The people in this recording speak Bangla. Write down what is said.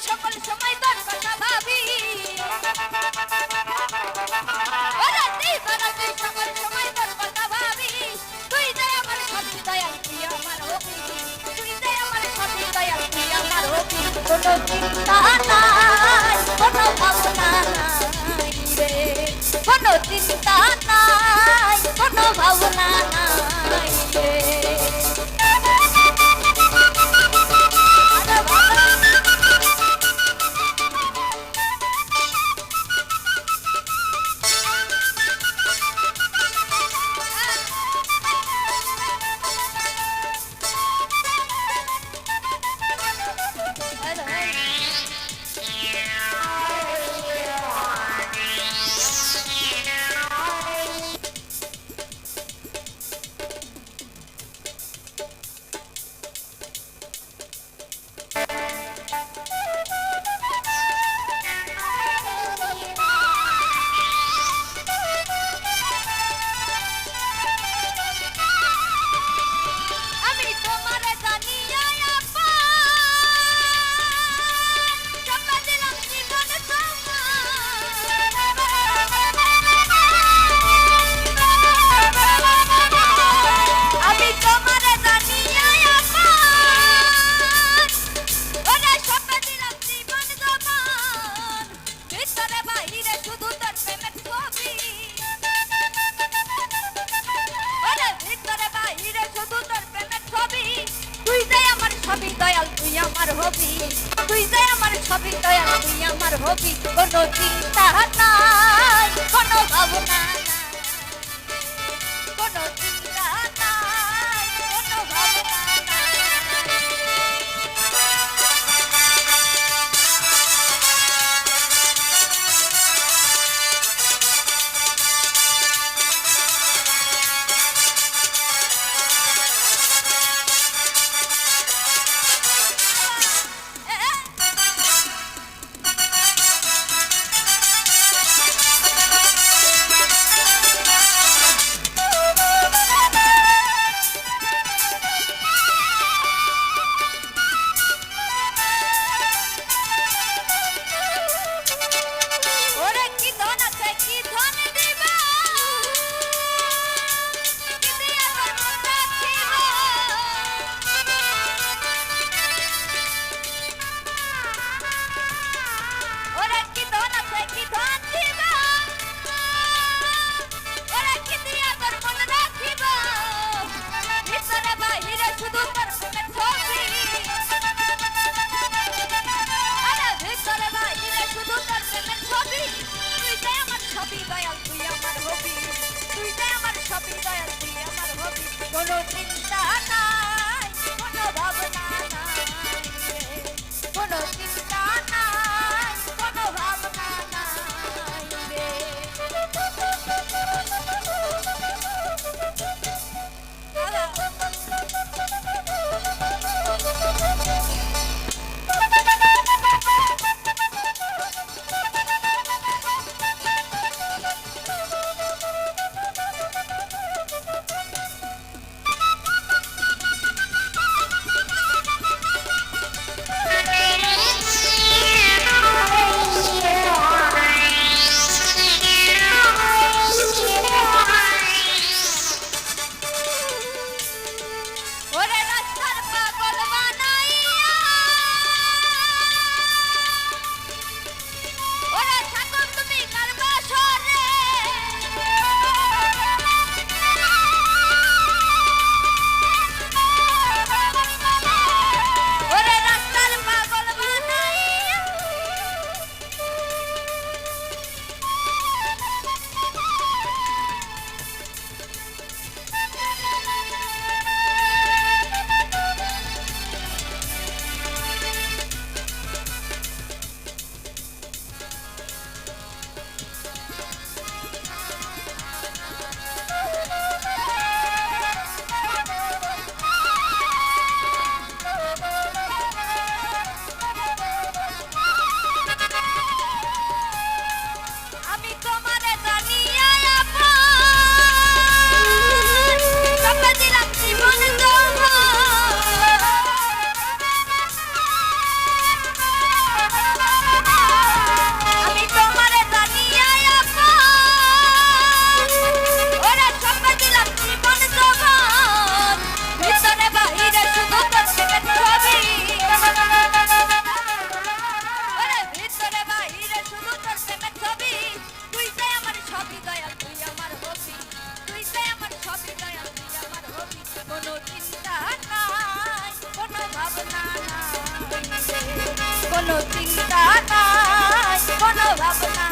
সকল সময় তোর কথা ভাবি রাতে বারাতে সকল সময় তোর কথা ভাবি তুই যে আমার সবচেয়ে দয়াল তুই আমার হবি তুই যে আমার সবচেয়ে দয়াল তুই আমার হবি কোনো চিন্তা নাই, কোনো ভাবনা নাই রে। কোনো চিন্তা তুই আমার হবি, তুই যে আমার ছবি দয়াল তুই আমার হবি, কোনো চিন্তা নাই, কোনো ভাবনা নাই, কোনো চিন্তা আমার ছবি দয়াল তুই আমার চিন্তা নাই কোনো ভাবনা